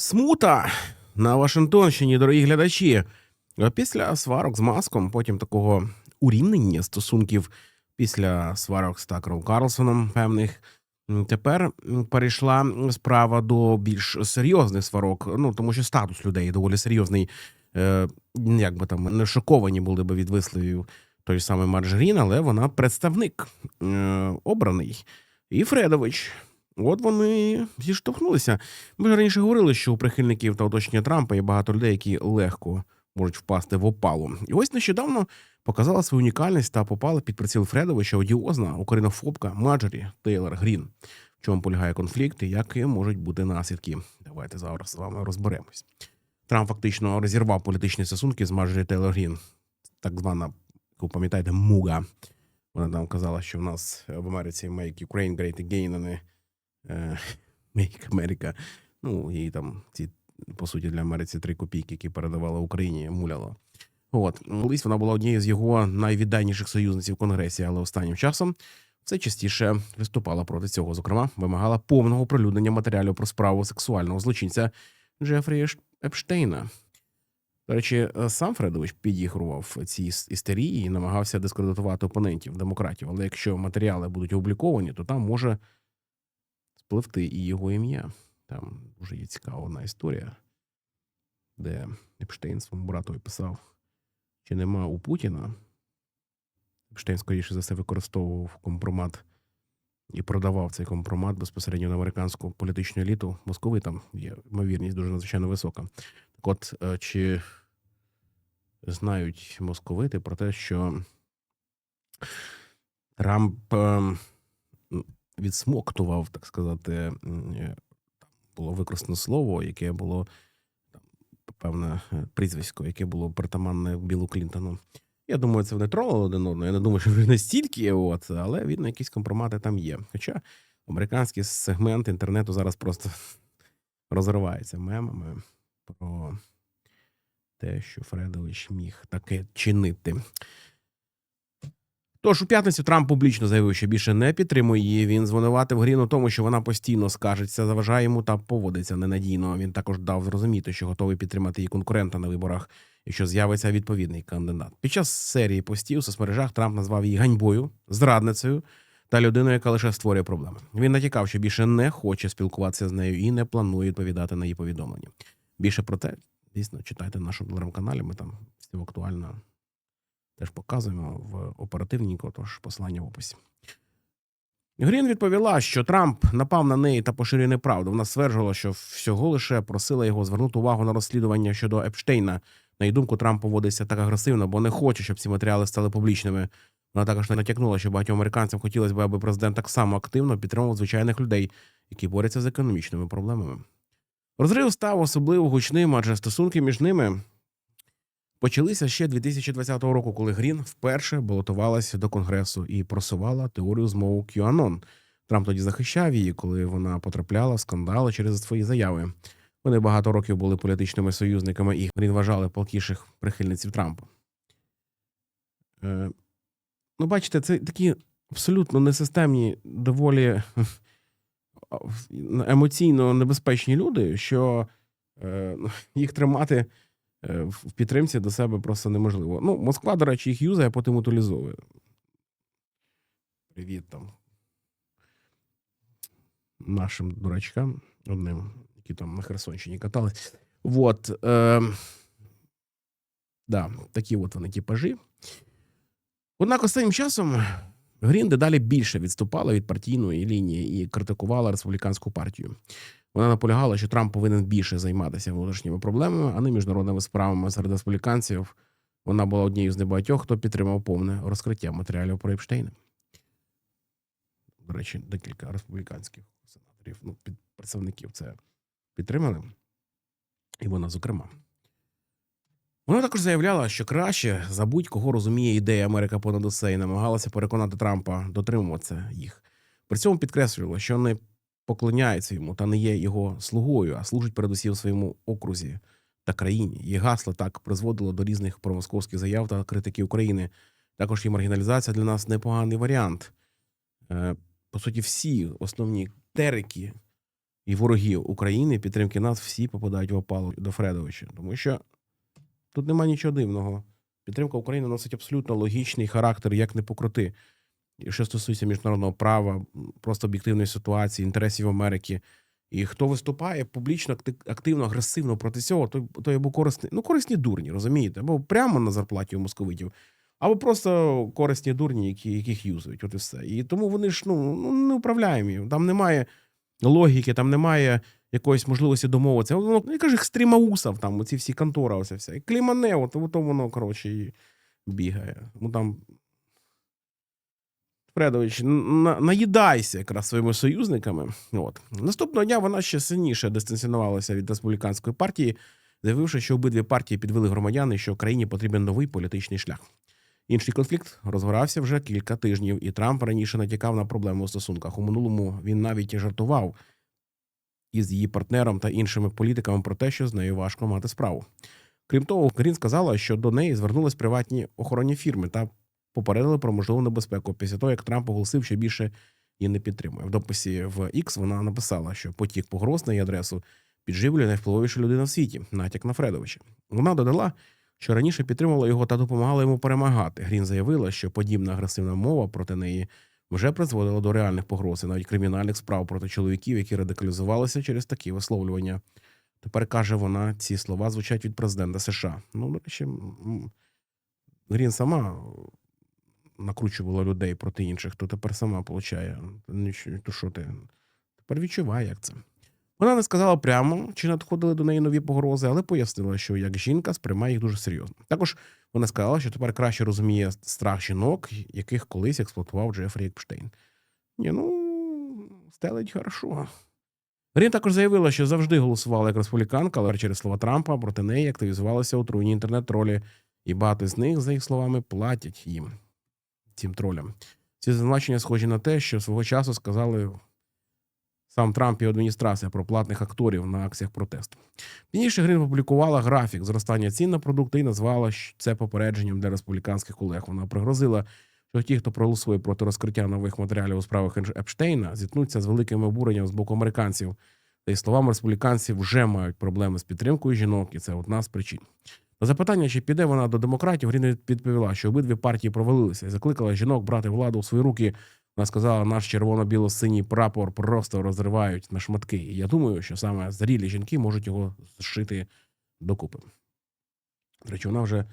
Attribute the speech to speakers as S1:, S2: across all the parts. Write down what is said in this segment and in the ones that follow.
S1: Смута на Вашингтонщині, дорогі глядачі. Після сварок з маском, потім такого урівнення стосунків після сварок з Такером Карлсоном певних. Тепер перейшла справа до більш серйозних сварок. Ну тому що статус людей доволі серйозний. Е, як там не шоковані були би від висловів той самий Марджорін, але вона представник е, обраний. І Фредович. От вони зіштовхнулися. Ми ж раніше говорили, що у прихильників та оточення Трампа є багато людей, які легко можуть впасти в опалу. І ось нещодавно показала свою унікальність та попала під приціл Фредовича одіозна українофобка Маджорі Тейлор Грін. В чому полягає конфлікт і які можуть бути наслідки? Давайте зараз з вами розберемось. Трамп фактично розірвав політичні стосунки з Маджорі Тейлор Грін, так звана, як ви пам'ятаєте, муга. Вона там казала, що в нас в Америці Make Ukraine Great Again, а не Make America. Ну, і там ці, по суті, для Америці три копійки, які передавала Україні, муляло. От, колись вона була однією з його найвідданіших союзниць в Конгресі, але останнім часом все частіше виступала проти цього. Зокрема, вимагала повного прилюднення матеріалів про справу сексуального злочинця Джефрі Епштейна. До речі, е, сам Фредович підігрував ці істерії і намагався дискредитувати опонентів демократів. Але якщо матеріали будуть опубліковані, то там може спливти і його ім'я. Там дуже є цікава одна історія, де Епштейн своєму братові писав, чи нема у Путіна. Епштейн, скоріше за все, використовував компромат і продавав цей компромат безпосередньо на американську політичну еліту. Москови там є ймовірність дуже надзвичайно висока. Так от, е, чи знають московити про те, що Трамп е, відсмоктував, так сказати, е, було використано слово, яке було там, певне е, прізвисько, яке було притаманне Білу Клінтону. Я думаю, це вони тролили один одного. Я не думаю, що настільки, от, але видно, якісь компромати там є. Хоча американський сегмент інтернету зараз просто розривається мемами про те, що Фредович міг таке чинити. Тож у п'ятницю Трамп публічно заявив, що більше не підтримує її. Він звинуватив Грін у тому, що вона постійно скажеться, заважає йому та поводиться ненадійно. Він також дав зрозуміти, що готовий підтримати її конкурента на виборах, якщо з'явиться відповідний кандидат. Під час серії постів у соцмережах Трамп назвав її ганьбою, зрадницею та людиною, яка лише створює проблеми. Він натякав, що більше не хоче спілкуватися з нею і не планує відповідати на її повідомлення. Більше про те, дійсно, читайте на нашому телеграм-каналі. Ми там все актуально теж показуємо в оперативненько, тож посилання в описі. Грін відповіла, що Трамп напав на неї та поширює неправду. Вона стверджувала, що всього лише просила його звернути увагу на розслідування щодо Епштейна. На її думку, Трамп поводиться так агресивно, бо не хоче, щоб ці матеріали стали публічними. Вона також натякнула, що багатьом американцям хотілося б, аби президент так само активно підтримував звичайних людей, які борються з економічними проблемами. Розрив став особливо гучним, адже стосунки між ними почалися ще 2020 року, коли Грін вперше балотувалася до конгресу і просувала теорію змову QAnon. Трамп тоді захищав її, коли вона потрапляла в скандали через свої заяви. Вони багато років були політичними союзниками, і Грін вважали палкіших прихильниців Трампа. Е, ну, бачите, це такі абсолютно несистемні, доволі емоційно небезпечні люди, що е, їх тримати в в підтримці до себе просто неможливо. Ну, Москва, до речі, їх юзає, а потім утилізовує. Привіт там. Нашим дурачкам, одним, які там на Херсонщині катались. Вот. Е, да, такі от вони типажі. Однак останнім часом Грін дедалі більше відступала від партійної лінії і критикувала республіканську партію. Вона наполягала, що Трамп повинен більше займатися внутрішніми проблемами, а не міжнародними справами серед республіканців. Вона була однією з небагатьох, хто підтримав повне розкриття матеріалів про Епштейна. До речі, декілька республіканських сенаторів, ну, під представників це підтримали. І вона, зокрема. Вона також заявляла, що краще за будь-кого розуміє ідеї Америка понад усе і намагалася переконати Трампа дотримуватися їх. При цьому підкреслювала, що не поклоняється йому та не є його слугою, а служить передусім своєму окрузі та країні. Її гасло так призводило до різних промосковських заяв та критики України. Також і маргіналізація для нас непоганий варіант. Е, По суті, всі основні терики і вороги України, підтримки нас, всі попадають в опалу до Фредовича. Тому що тут нема нічого дивного. Підтримка України носить абсолютно логічний характер, як не покрути. Що стосується міжнародного права, просто об'єктивної ситуації, інтересів Америки. І хто виступає публічно, активно, агресивно проти цього, той, той або корисний, ну, корисні дурні, розумієте? Або прямо на зарплаті у московитів, або просто корисні дурні, які, яких юзують. От і все. І тому вони ж ну, ну неуправляємі. Там немає логіки, там немає якоїсь можливості домовитися. Воно, ну, яка ж там, оці всі контора, оце все. І клімане, от, от воно, коротше, бігає. Ну там. Фредович, на, наїдайся якраз своїми союзниками. От. Наступного дня вона ще сильніше дистанціонувалася від республіканської партії, заявивши, що обидві партії підвели громадян і що країні потрібен новий політичний шлях. Інший конфлікт розгорався вже кілька тижнів, і Трамп раніше натякав на проблеми у стосунках. У минулому він навіть жартував із її партнером та іншими політиками про те, що з нею важко мати справу. Крім того, Грін сказала, що до неї звернулись приватні охоронні фірми та попередили про можливу небезпеку після того, як Трамп оголосив, що більше її не підтримує. В дописі в X вона написала, що потік погроз на її адресу підживлює найвпливовіша людина в світі, натяк на Фредовича. Вона додала, що раніше підтримувала його та допомагала йому перемагати. Грін заявила, що подібна агресивна мова проти неї вже призводила до реальних погроз і навіть кримінальних справ проти чоловіків, які радикалізувалися через такі висловлювання. Тепер каже вона, ці слова звучать від президента США. Ну, до речі, Грін сама накручувала людей проти інших, то тепер сама получає. То що ти? Тепер відчуває, як це. Вона не сказала прямо, чи надходили до неї нові погрози, але пояснила, що як жінка сприймає їх дуже серйозно. Також вона сказала, що тепер краще розуміє страх жінок, яких колись експлуатував Джефрі Епштейн. Ні, ну, стелить хорошо. Рін також заявила, що завжди голосувала як республіканка, але через слова Трампа проти неї активізувалися отруйні інтернет-тролі, і багато з них, за їх словами, платять їм, цим тролям. Ці звинувачення схожі на те, що свого часу сказали сам Трамп і адміністрація про платних акторів на акціях протесту. Пізніше Грін опублікувала графік зростання цін на продукти і назвала це попередженням для республіканських колег. Вона пригрозила, що ті, хто проголосує проти розкриття нових матеріалів у справах Епштейна, зіткнуться з великим обуренням з боку американців. Та й словами республіканці вже мають проблеми з підтримкою жінок, і це одна з причин. На запитання, чи піде вона до демократів, Грін відповіла, що обидві партії провалилися і закликала жінок брати владу у свої руки. Вона сказала, наш червоно-біло-синій прапор просто розривають на шматки. І я думаю, що саме зрілі жінки можуть його зшити докупи. До речі, вона вже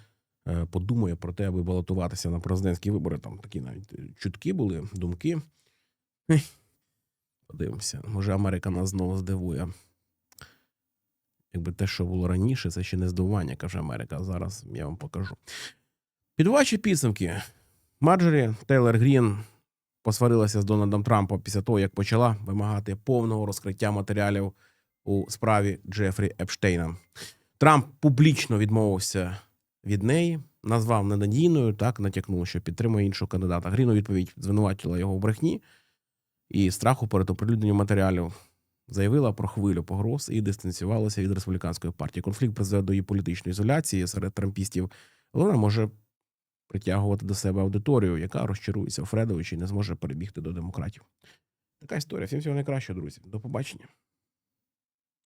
S1: е, подумає про те, аби балотуватися на президентські вибори. Там такі навіть е, чутки були, думки. Подивимося, може, Америка нас знову здивує. Якби те, що було раніше, це ще не здивування, каже Америка. Зараз я вам покажу. Підвачі підсумки. Марджорі Тейлор Грін посварилася з Дональдом Трампом після того, як почала вимагати повного розкриття матеріалів у справі Джефрі Епштейна. Трамп публічно відмовився від неї, назвав ненадійною, так натякнув, що підтримує іншого кандидата. Грін у відповідь звинуватила його в брехні і страху перед оприлюдненням матеріалів. Заявила про хвилю погроз і дистанціювалася від республіканської партії. Конфлікт призведе до її політичної ізоляції серед трампістів, але вона може притягувати до себе аудиторію, яка розчарується у Фредовичі і не зможе перебігти до демократів. Така історія. Всім всього найкращого, друзі. До побачення.